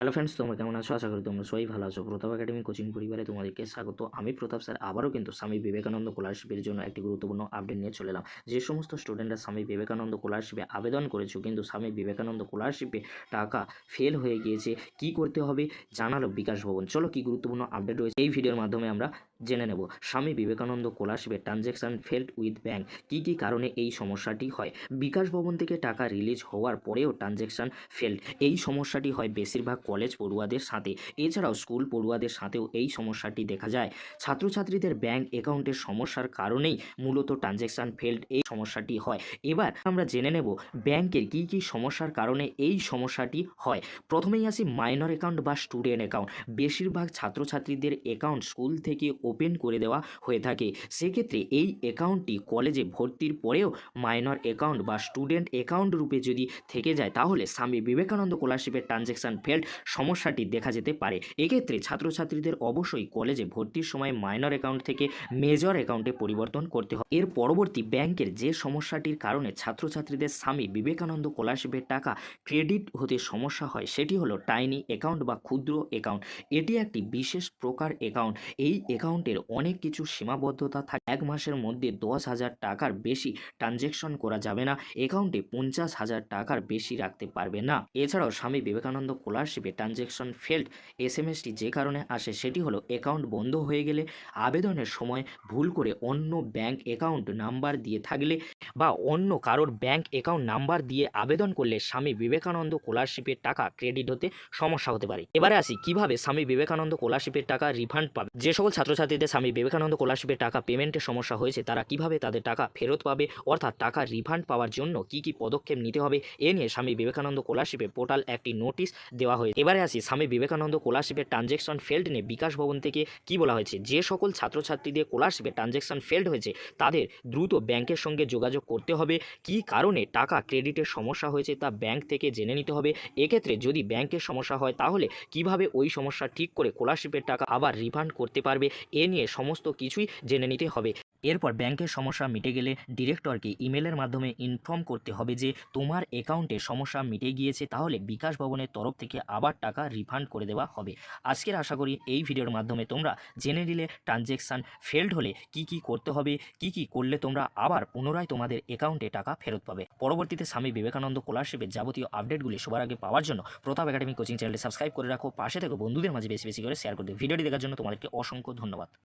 Hello friends তোমরা কেমন আছো? আশা করি তোমরা সবাই ভালো আছো। প্রতাপ একাডেমি কোচিং পরিবারে তোমাদেরকে স্বাগত। আমি প্রতাপ স্যার। আবারও কিন্তু স্বামী বিবেকানন্দ স্কলারশিপের জন্য একটি গুরুত্বপূর্ণ আপডেট নিয়ে চলে এলাম। যে সমস্ত স্টুডেন্টরা স্বামী বিবেকানন্দ স্কলারশিপে আবেদন করেছ, কিন্তু স্বামী বিবেকানন্দ স্কলারশিপে টাকা ফেল হয়ে গিয়েছে, কি করতে হবে? জানালো বিকাশ ভবন। চলো কি গুরুত্বপূর্ণ আপডেট রয়েছে, এই ভিডিওর মাধ্যমে আমরা জেনে নেব। স্বামী বিবেকানন্দ স্কলারশিপে ট্রানজ্যাকশন ফেল্ড উইথ ব্যাংক কী কী কারণে এই সমস্যাটি হয়? বিকাশ ভবন থেকে টাকা রিলিজ হওয়ার পরেও ট্রানজ্যাকশন ফেল্ড, এই সমস্যাটি হয় বেশিরভাগ কলেজ পড়ুয়াদের সাথে। এছাড়াও স্কুল পড়ুয়াদের সাথেও এই সমস্যাটি দেখা যায়। ছাত্রছাত্রীদের ব্যাংক অ্যাকাউন্টের সমস্যার কারণেই মূলত ট্রানজ্যাকশন ফেল্ড এই সমস্যাটি হয়। এবার আমরা জেনে নেব ব্যাংকের কী কী সমস্যার কারণে এই সমস্যাটি হয়। প্রথমেই আসি মাইনর অ্যাকাউন্ট বা স্টুডেন্ট অ্যাকাউন্ট। বেশিরভাগ ছাত্রছাত্রীদের অ্যাকাউন্ট স্কুল থেকে ওপেন করে দেওয়া হয়ে থাকে। সেক্ষেত্রে এই অ্যাকাউন্টটি কলেজে ভর্তির পরেও মাইনর অ্যাকাউন্ট বা স্টুডেন্ট অ্যাকাউন্ট রূপে যদি থেকে যায়, তাহলে স্বামী বিবেকানন্দ স্কলারশিপের ট্রানজ্যাকশন ফেল্ড সমস্যাটি দেখা যেতে পারে। এক্ষেত্রে ছাত্রছাত্রীদের অবশ্যই কলেজে ভর্তির সময় মাইনর অ্যাকাউন্ট থেকে মেজর অ্যাকাউন্টে পরিবর্তন করতে হয় এর পরবর্তী ব্যাংকের যে সমস্যাটির কারণে ছাত্রছাত্রীদের স্বামী বিবেকানন্দ স্কলারশিপের টাকা ক্রেডিট হতে সমস্যা হয়, সেটি হলো টাইনি অ্যাকাউন্ট বা ক্ষুদ্র অ্যাকাউন্ট এটি একটি বিশেষ প্রকার অ্যাকাউন্ট এই অ্যাকাউন্টের অনেক কিছু সীমাবদ্ধতা থাকে, এক মাসের মধ্যে দশ হাজার টাকার বেশি ট্রানজ্যাকশন করা যাবে না, অ্যাকাউন্টে পঞ্চাশ হাজার টাকার বেশি রাখতে পারবে না। এছাড়াও স্বামী বিবেকানন্দ স্কলারশিপে ট্রানজ্যাকশন ফেল্ড, এস এম এসটি যে কারণে আসে সেটি হলো অ্যাকাউন্ট বন্ধ হয়ে গেলে আবেদনের সময় ভুল করে অন্য ব্যাংক অ্যাকাউন্ট নাম্বার দিয়ে থাকলে বা অন্য কারোর ব্যাংক অ্যাকাউন্ট নাম্বার দিয়ে আবেদন করলে স্বামী বিবেকানন্দ স্কলারশিপের টাকা ক্রেডিট হতে সমস্যা হতে পারে। এবারে আসি, কীভাবে স্বামী বিবেকানন্দ স্কলারশিপের টাকা রিফান্ড পাবে? যে সকল ছাত্রছাত্রীদের স্বামী বিবেকানন্দ স্কলারশিপের টাকা পেমেন্টের সমস্যা হয়েছে, তারা কীভাবে তাদের টাকা ফেরত পাবে? অর্থাৎ টাকা রিফান্ড পাওয়ার জন্য কি কি পদক্ষেপ নিতে হবে? এ নিয়ে স্বামী বিবেকানন্দ স্কলারশিপে পোর্টাল একটি নোটিশ দেওয়া হয়েছে। এবারে আসি, স্বামী বিবেকানন্দ স্কলারশিপের ট্রানজ্যাকশন ফেল্ড নিয়ে বিকাশ ভবন থেকে কি বলা হয়েছে? যে সকল ছাত্রছাত্রীদের স্কলারশিপে ট্রানজ্যাকশন ফেল্ড হয়েছে, তাদের দ্রুত ব্যাংকের সঙ্গে যোগাযোগ করতে হবে। কি কারণে টাকা ক্রেডিটের সমস্যা হয়েছে তা ব্যাংক থেকে জেনে নিতে হবে। এক্ষেত্রে যদি ব্যাংকের সমস্যা হয়, তাহলে কীভাবে ওই সমস্যা ঠিক করে স্কলারশিপের টাকা আবার রিফান্ড করতে পারবে? এ নিয়ে সমস্ত কিছুই জেনে নিতে হবে। এরপর ব্যাংকের সমস্যা মিটে গেলে ডিরেক্টরকে ইমেলের মাধ্যমে ইনফর্ম করতে হবে যে তোমার অ্যাকাউন্টে সমস্যা মিটে গিয়েছে, তাহলে বিকাশ ভবনের তরফ থেকে আবার টাকা রিফান্ড করে দেওয়া হবে। আজকের আশা করি এই ভিডিওর মাধ্যমে তোমরা জেনে নিলে ট্রানজ্যাকশান ফেল্ড হলে কি কি করতে হবে, কি কি করলে তোমরা আবার পুনরায় তোমাদের অ্যাকাউন্টে টাকা ফেরত পাবে। পরবর্তীতে স্বামী বিবেকানন্দ স্কলারশিপের যাবতীয় আপডেটগুলি সবার আগে পাওয়ার জন্য প্রতাপ একাডেমি কোচিং চ্যানেলটি সাবস্ক্রাইব করে রাখো, পাশে থেকে বন্ধুদের মাঝে বেশি বেশি করে শেয়ার করে দিও। ভিডিওটি দেখার জন্য তোমাদেরকে অসংখ্য ধন্যবাদ।